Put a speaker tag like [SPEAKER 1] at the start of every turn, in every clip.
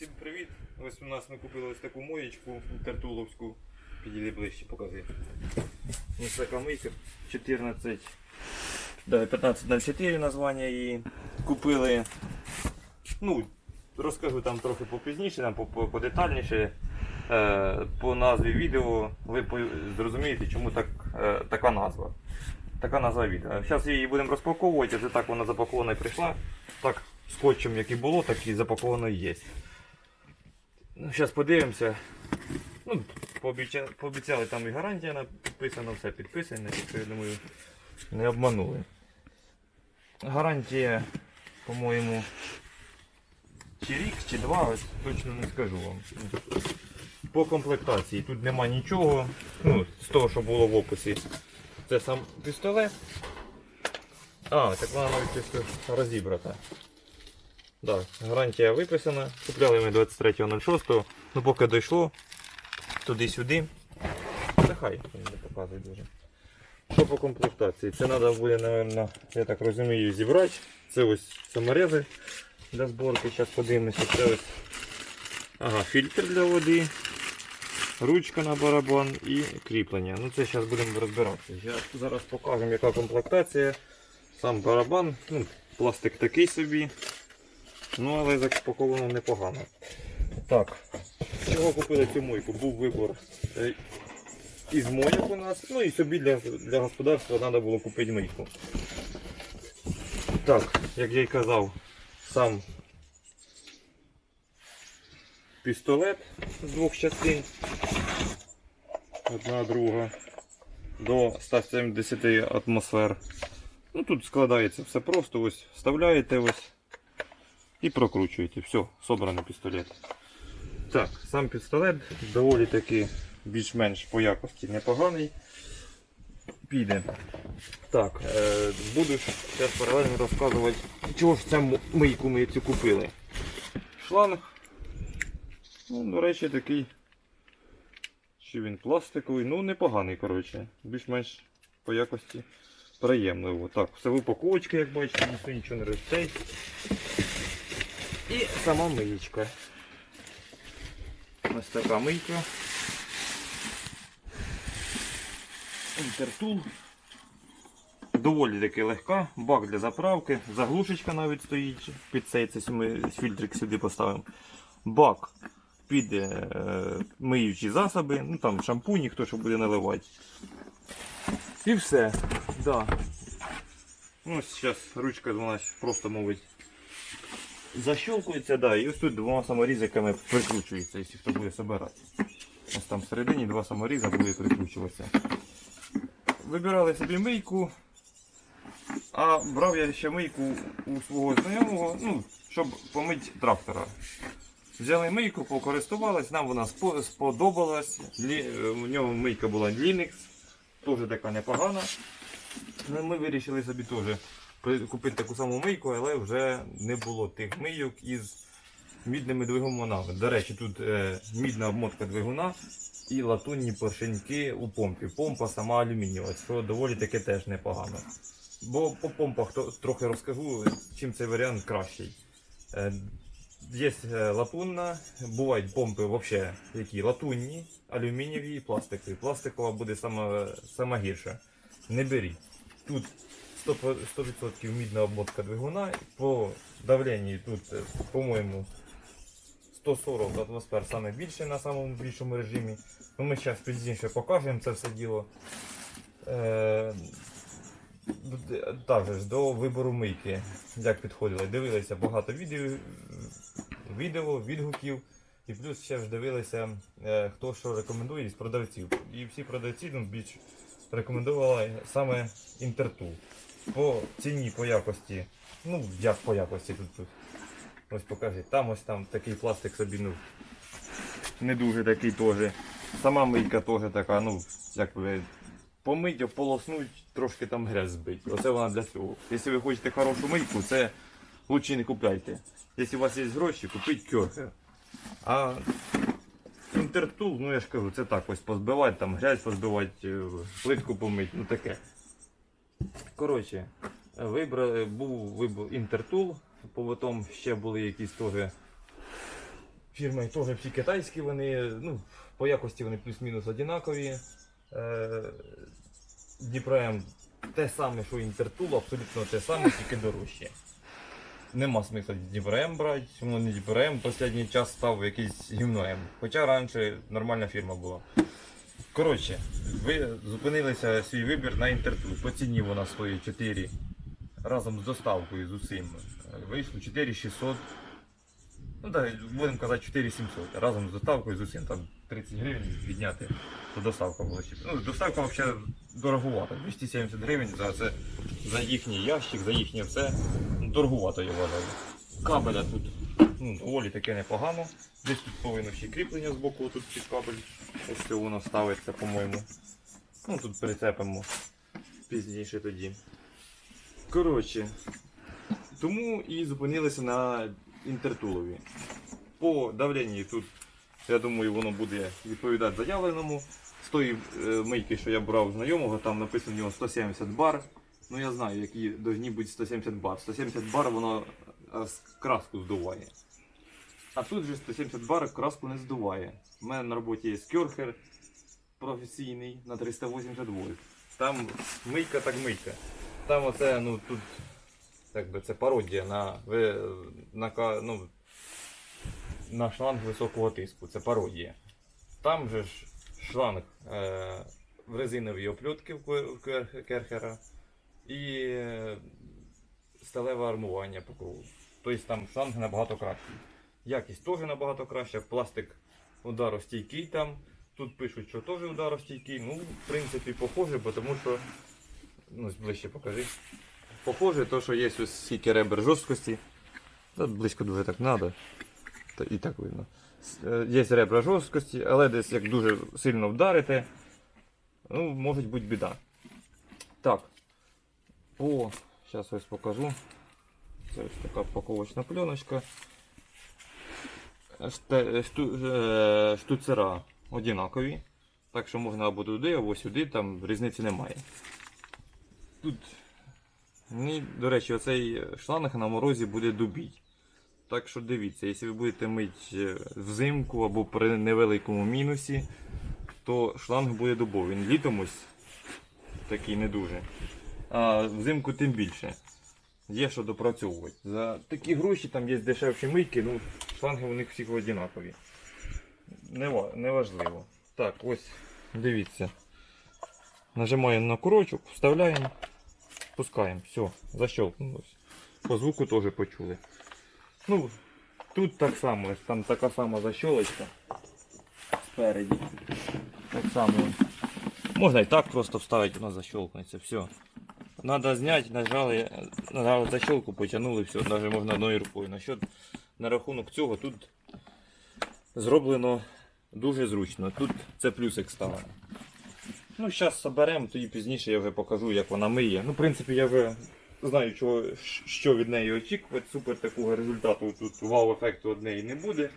[SPEAKER 1] Всім привіт! Ось у нас ми купили ось таку моєчку тертуловську. Підійди ближче, покажи. Ось така мийка 14. Да, 1504 названня її. Купили. Ну, розкажу там трохи попізніше, там по- по- подетальніше. Е, по назві відео ви зрозумієте, чому так, е, така назва. Така назва відео. Зараз її будемо розпаковувати, це так вона запакована і прийшла. Так, скотчем, як і було, так і запаковано і є. Ну, зараз подивимося. Ну, пообіцяли, пообіцяли там і гарантія написана, все підписано, так що я думаю, не обманули. Гарантія, по-моєму, чи рік, чи два, ось точно не скажу вам. По комплектації тут нема нічого. Ну, з того, що було в описі. Це сам пістолет. А, так вона навіть розібрата. Так, гарантія виписана. Купляли ми 23.06, ну поки дійшло туди-сюди. Та хай не показує дуже. Що по комплектації? Це треба буде, напевно, я так розумію, зібрати. Це ось саморези для зборки. Зараз подивимося. Це ось ага, фільтр для води, ручка на барабан і кріплення. Ну це зараз будемо розбиратися. Я зараз покажемо, яка комплектація. Сам барабан, ну, пластик такий собі. Ну, але запаковано непогано. Так, чого купили цю мойку? Був вибор е, із мойок у нас. Ну і собі для, для господарства треба було купити мийку. Так, як я й казав, сам пістолет з двох частин. Одна друга. До 170 атмосфер. Ну тут складається все просто. Ось вставляєте ось і прокручуєте. Все, собраний пістолет. Так, сам пістолет доволі таки більш-менш по якості непоганий. Піде. Так, е, буду зараз паралельно розказувати, чого ж цю мийку ми цю купили. Шланг. Ну, до речі, такий. Чи він пластиковий, ну непоганий, коротше. Більш-менш по якості приємно. Так, все в упаковочці, як бачите, ніхто нічого не розчай. І сама миєчка. Ось така мийка. Інтертул. Доволі таки легка, бак для заправки, заглушечка навіть стоїть під цей, це ми фільтрик сюди поставимо. Бак під е, миючі засоби, ну там шампунь, хто що буде наливати. І все. Да. Ну, ось зараз ручка у нас просто мовить защелкується, да, і ось тут двома саморізиками прикручується, якщо хто буде збирати. Ось там всередині два саморіза буде прикручуватися. Вибирали собі мийку, а брав я ще мийку у свого знайомого, ну, щоб помити трактора. Взяли мийку, покористувались, нам вона сподобалась. У нього мийка була Linux, теж така непогана. Ну, ми вирішили собі теж купити таку саму мийку, але вже не було тих мийок із мідними двигунами. До речі, тут е, мідна обмотка двигуна і латунні поршеньки у помпі. Помпа сама алюмінієва, що доволі таки теж непогано. Бо по помпах то, трохи розкажу, чим цей варіант кращий. Е, Є е, латунна, бувають помпи взагалі які латунні, алюмінієві і пластикові. Пластикова буде сама, сама гірша. Не беріть. Тут 100%, 100% мідна обмотка двигуна. По давленню тут, е, по-моєму, 140 атмосфер саме більше на самому більшому режимі. Ну, ми зараз пізніше покажемо це все діло. Е, д- також до вибору мийки, як підходили. Дивилися багато відео, відео відгуків. І плюс ще ж дивилися, е, хто що рекомендує з продавців. І всі продавці ну, більш рекомендували саме Інтертул. По ціні, по якості. Ну, як по якості тут. тут. Ось покажи. Там ось там такий пластик собі, ну. Не дуже такий теж. Сама мийка теж така, ну, як би. Помить, ополоснуть, трошки там грязь збить. Оце вона для цього. Якщо ви хочете хорошу мийку, це лучше не купляйте. Якщо у вас є гроші, купіть кьохер. А інтертул, ну я ж кажу, це так ось позбивати, там грязь позбивати, е, плитку помити, ну таке. Коротше, вибрали, був вибор інтертул, потім ще були якісь теж фірми теж всі китайські, вони, ну, по якості вони плюс-мінус однакові. Е, те саме, що Інтертул, абсолютно те саме, тільки дорожче. Нема смисла Дніпром брати, воно не Дніпром, останній час став якийсь гімноєм. Хоча раніше нормальна фірма була. Коротше, ви зупинилися свій вибір на Інтертул. По ціні вона стоїть 4 разом з доставкою з усім. е, Вийшло 4600. Ну так, будемо казати 4700. Разом з доставкою з усім там 30 гривень підняти, то доставка була ще. Ну, доставка взагалі дороговата. 270 гривень за це за їхній ящик, за їхнє все. Ну, дороговато я вважаю. Кабеля тут ну, доволі таке непогано. Десь тут повинно ще кріплення з боку, тут під кабель. Ось воно ставиться, по-моєму. Ну тут прицепимо пізніше тоді. Коротше, тому і зупинилися на інтертулові. По давленні тут, я думаю, воно буде відповідати заявленому. З тої е, мийки, що я брав знайомого, там написано в нього 170 бар. Ну я знаю, які повинні бути 170 бар. 170 бар воно е, краску здуває. А тут же 170 бар краску не здуває. У мене на роботі є скерхер професійний на 380 вольт. Там мийка так мийка. Там оце, ну тут так би це пародія на, на, ну, на шланг високого тиску. Це пародія. Там же ж шланг е, в резиновій оплютки в ке- в кер- керхера і е, сталеве армування по кругу. Тобто там шланг набагато кращий. Якість теж набагато краща, пластик ударостійкий там. Тут пишуть, що теж ударостійкий. Ну, в принципі, похоже, бо тому що. Ну, ближче покажи. Похоже, то, що є ось стільки ребер жорсткості. Та близько дуже так треба. Та і так видно. Е, Є ребра жорсткості, але десь як дуже сильно вдарите, ну, може бути біда. Так. О, зараз ось покажу. Це ось така паковочна пленочка. Е, Штуцера однакові. Так що можна або туди, або сюди, там різниці немає. Тут, ні, до речі, оцей шланг на морозі буде дубіть. Так що дивіться, якщо ви будете мити взимку або при невеликому мінусі, то шланг буде дубовий. Він літом ось такий не дуже. А взимку тим більше. Є що допрацьовувати. За такі гроші там є дешевші мийки, ну шланги у них всіх однакові. Нева- Неважливо. Так, ось дивіться. Нажимаємо на курочок, вставляємо, пускаємо. Все, защелкнулось. По звуку теж почули. Ну, тут так само, там така сама защолочка спереді. Так само. Можна і так просто вставити, вона защелкнеться. Все. Надо зняти, нажали, нажали защелку, потягнули, все, навіть можна одною рукою. Насчет, на рахунок цього тут зроблено дуже зручно. Тут це плюсик ставлено. Ну, зараз соберемо, тоді пізніше я вже покажу, як вона миє. Ну, в принципі, я вже знаю, чого, що від неї очікувати. Супер такого результату тут вау-ефекту від неї не буде.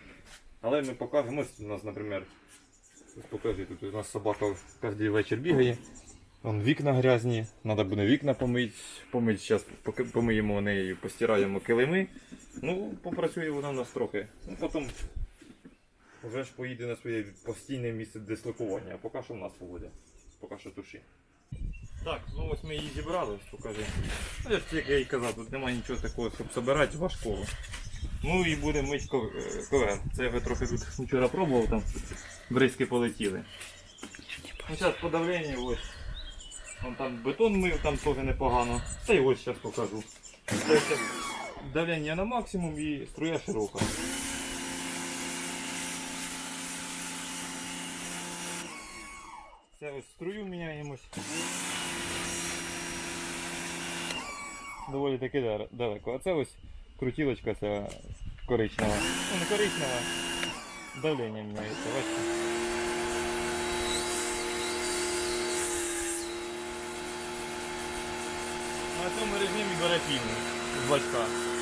[SPEAKER 1] Але ми покажемо, у нас, наприклад, ось покажи, тут у нас собака кожен вечір бігає. Вон вікна грязні, треба буде вікна помити. Помить, зараз помиємо нею, постираємо килими. Ну, попрацює вона у нас трохи. Ну, потім вже ж поїде на своє постійне місце дислокування, а поки що в нас буде. Поки що туші. Так, ну ось ми її зібрали, покажи. Ну, як я і казав, тут немає нічого такого, щоб збирати важкого. Ну і буде мить ков- ковер. Це я вже трохи тут вчора пробував, там бризки полетіли. Ну, зараз по давленню ось. Вон там бетон мив, там теж непогано. Та й ось зараз покажу. Це давлення на максимум і струя широка. Це ось струю міняємось. Доволі таки далеко. А це ось крутілочка ця коричнева. Ну не коричнева. Давлення міняється, бачите. На цьому режимі бере півні з бачка.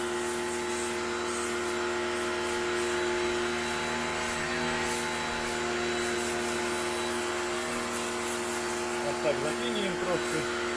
[SPEAKER 1] Так трошки.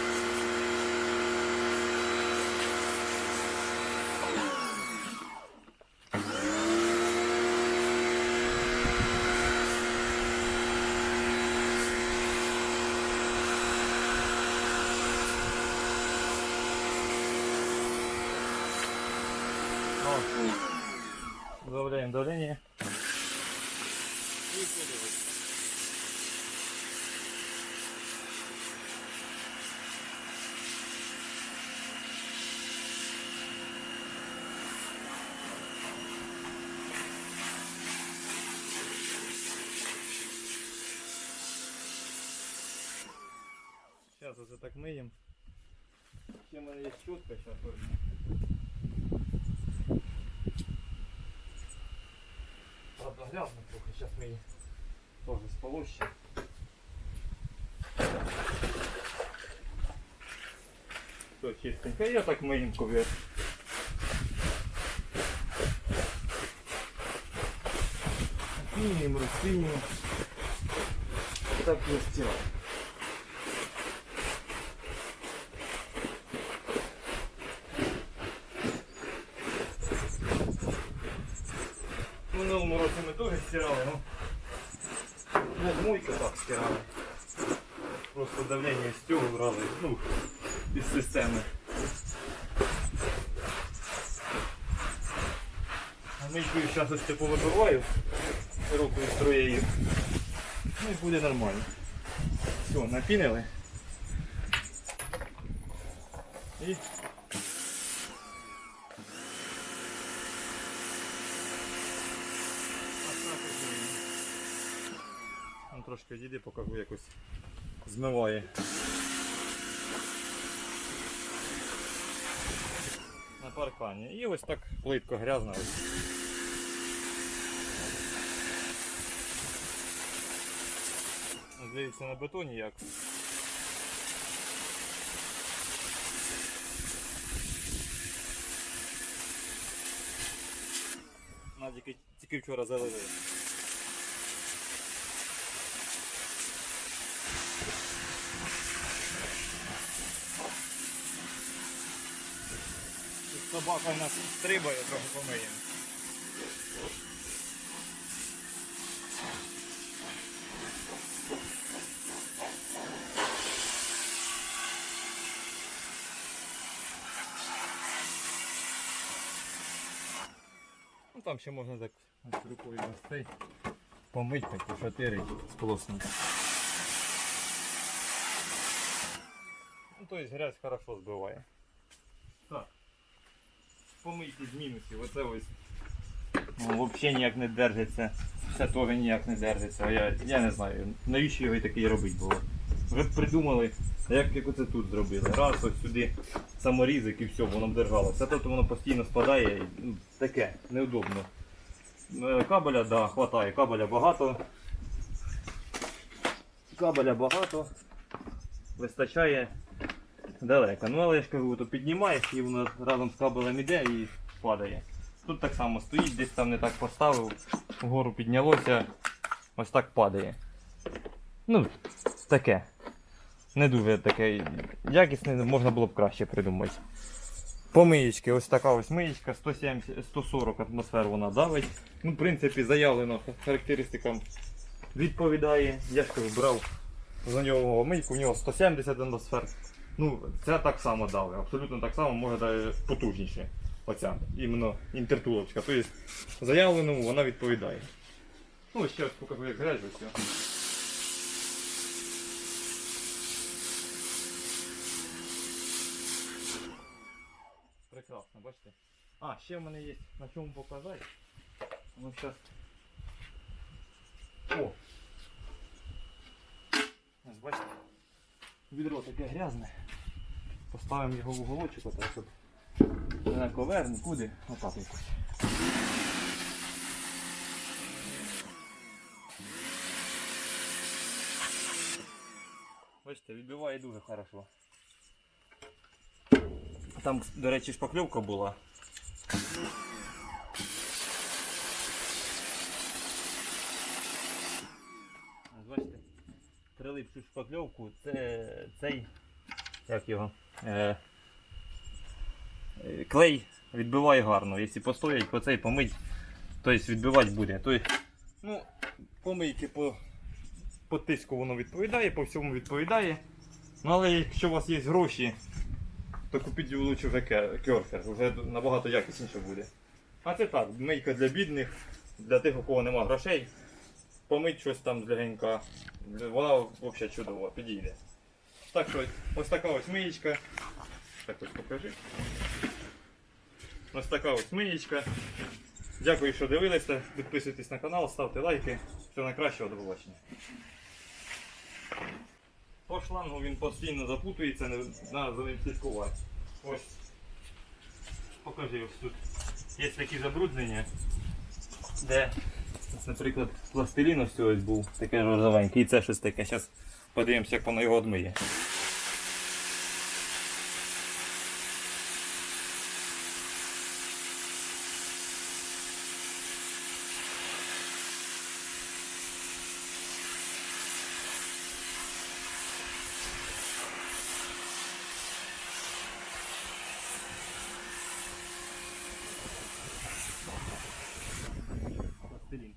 [SPEAKER 1] Сейчас оце так миємо. Ще в мене є щотка, зараз Правда грязно трохи, зараз ми її теж сполощимо. Все чистенько, я так миємо ковер. Мінімум, розсінюємо. Так і стираємо. Стирали, ну ну, мойка так стирали. Просто давлення стягу брали, ну, із системи. А мийкою зараз ось типу вибиваю, широкою струєю. Ну і буде нормально. Все, напінили. І Там трошки відійди, покажу якось змиває. На паркані. І ось так плитко грязна. Ось на бетоні як. Нас тільки, тільки вчора залили. Собака в нас стрибає, трохи помиємо. Ну там ще можна так рукою помить, так пошатирить, сполоснути. Ну то есть грязь хорошо збиває. Помийки з мінусів. Оце ось. Ну, взагалі ніяк не держиться. Це теж ніяк не держиться. Я, я не знаю, навіщо його і такий робити було. Б придумали, як, як оце тут зробили. Раз ось сюди саморізик і все, воно б держалося. А тут воно постійно спадає. і, Ну, таке, неудобно. Е, Кабеля, так, да, хватає. Кабеля багато. Кабеля багато. Вистачає далеко. Ну але я ж кажу, то піднімаєш і воно разом з кабелем іде і падає. Тут так само стоїть, десь там не так поставив, вгору піднялося, ось так падає. Ну, таке. Не дуже таке якісне, можна було б краще придумати. По миєчки, ось така ось миєчка, 170, 140 атмосфер вона давить. Ну, в принципі, заявлено характеристикам відповідає. Я ж брав за нього мийку, в нього 170 атмосфер. Ну, це так само дали, абсолютно так само, може навіть потужніше. Оця, іменно інтертулочка. Тобто заявленому вона відповідає. Ну, ще раз покажу, як грязь ось. Прекрасно, бачите? А, ще в мене є на чому показати. Ну, зараз. О! Ось бачите? Відро таке грязне. Поставимо його в уголочок, отак, щоб на ковер, нікуди. Отак якось. Бачите, відбиває дуже хорошо. Там, до речі, шпакльовка була. Ось Бачите, прилипчу шпакльовку, це цей, як його, е, клей відбиває гарно. Якщо постоять, по цей помить, то відбивати буде. Тобто, ну, помийки по, по тиску воно відповідає, по всьому відповідає. Ну але якщо у вас є гроші, то купіть лучше вже керфер, вже набагато якісніше буде. А це так, мийка для бідних, для тих, у кого нема грошей, помить щось там легенько, вона взагалі чудова, підійде. Так що ось така ось миєчка. Так ось покажи. Ось така ось миєчка. Дякую, що дивилися. Підписуйтесь на канал, ставте лайки. Всього найкращого, до побачення. По шлангу він постійно запутується, не треба за ним слідкувати. Ось. Покажи ось тут. Є такі забруднення, де, наприклад, пластилін ось ось був, таке розовенький. і це щось таке. Зараз подивимося, як воно його одмиє. Пластилін.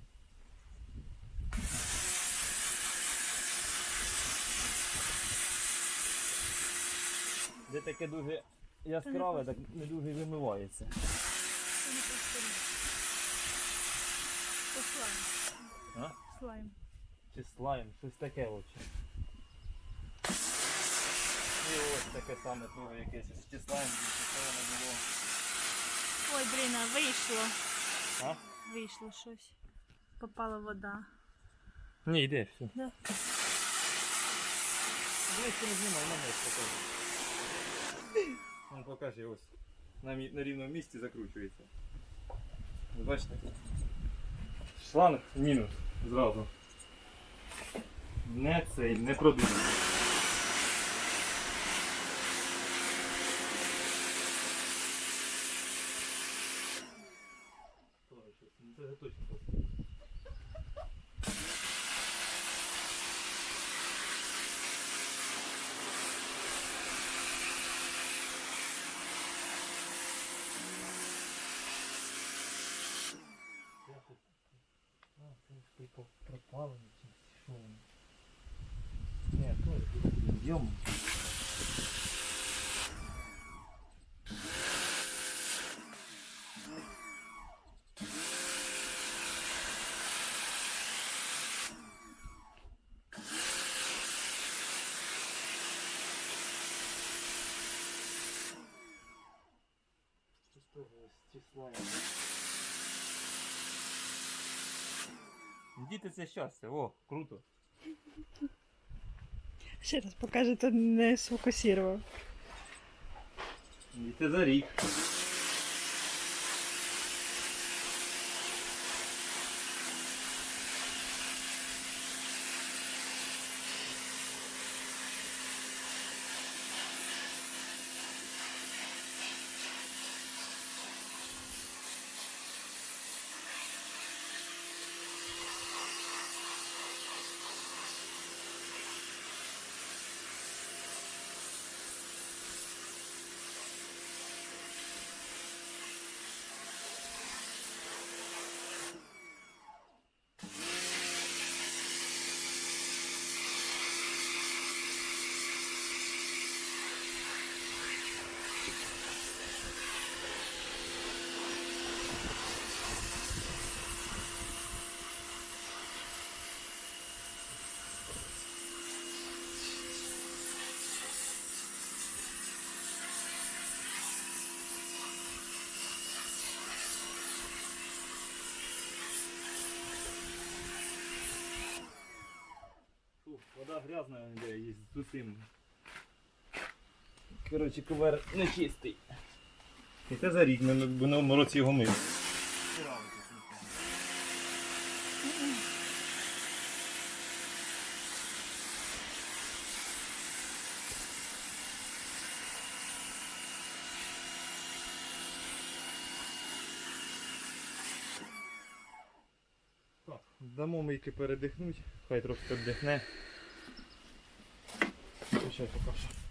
[SPEAKER 1] Де таке дуже яскраве, так не дуже вимивається. А?
[SPEAKER 2] Слайм.
[SPEAKER 1] Чи слайм, щось таке очі. І ось таке саме того якесь чи слайм, чи що воно було.
[SPEAKER 2] Ой, блін, вийшло.
[SPEAKER 1] А?
[SPEAKER 2] Вийшло щось. Попала вода.
[SPEAKER 1] Ні, йде все.
[SPEAKER 2] Да.
[SPEAKER 1] Ближче не знімай, місці покажи. Ну покажи ось. На, на рівному місці закручується. Бачите? Шланг мінус зразу. Не цей, не продуманий. Типу пропалений чи що воно? Ні, то йдемо. числа. Діти це щастя, о, круто.
[SPEAKER 2] Ще раз покажете, не сфокусував.
[SPEAKER 1] Діти за рік. Вода грязна, де є з цим. Коротше, ковер нечистий. І це за рік, ми в минулому році його мили. Дамо мийки передихнуть, хай трохи піддихне. Ще покажу.